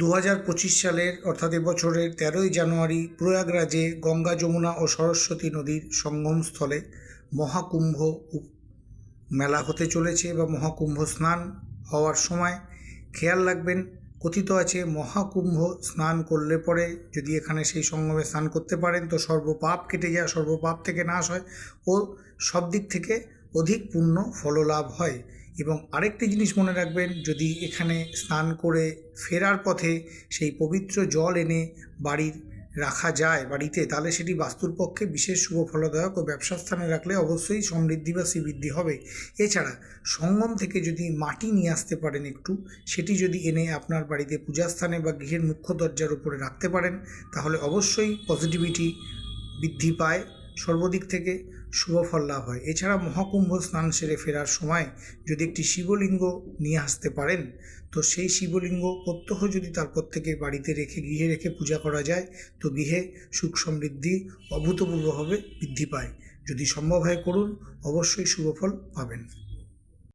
দু হাজার পঁচিশ সালের অর্থাৎ এবছরের তেরোই জানুয়ারি প্রয়াগরাজে গঙ্গা যমুনা ও সরস্বতী নদীর সঙ্গমস্থলে মহাকুম্ভ মেলা হতে চলেছে বা মহাকুম্ভ স্নান হওয়ার সময় খেয়াল রাখবেন, কথিত আছে মহাকুম্ভ স্নান করলে পরে যদি এখানে সেই সঙ্গমে স্নান করতে পারেন তো সর্বপাপ কেটে যায়, সর্বপাপ থেকে নাশ হয় ও সব দিক থেকে অধিক পূর্ণ ফললাভ হয়। এবং আরেকটি জিনিস মনে রাখবেন, যদি এখানে স্নান করে ফেরার পথে সেই পবিত্র জল এনে বাড়ির রাখা যায় বাড়িতে, তাহলে সেটি বাস্তুর পক্ষে বিশেষ শুভ ফলদায়ক ও ব্যবসার স্থানে রাখলে অবশ্যই সমৃদ্ধি বা শ্রীবৃদ্ধি হবে। এছাড়া সঙ্গম থেকে যদি মাটি নিয়ে আসতে পারেন একটু, সেটি যদি এনে আপনার বাড়িতে পূজাস্থানে বা গৃহের মুখ্য দরজার উপরে রাখতে পারেন, তাহলে অবশ্যই পজিটিভিটি বৃদ্ধি পায়। সর্বদিক থেকে শুভ ফল লাভ হয়। এছাড়া মহাকুম্ভ স্নান সেরে ফেরার সময় যদি একটি শিবলিঙ্গ নিয়ে আসতে পারেন, তো সেই শিবলিঙ্গ প্রত্যহ যদি তার প্রত্যেকে বাড়িতে রেখে গৃহে রেখে পূজা করা যায়, তো গৃহে সুখ সমৃদ্ধি অভূতপূর্বভাবে বৃদ্ধি পায়। যদি সম্ভব হয় করুন, অবশ্যই শুভ ফল পাবেন।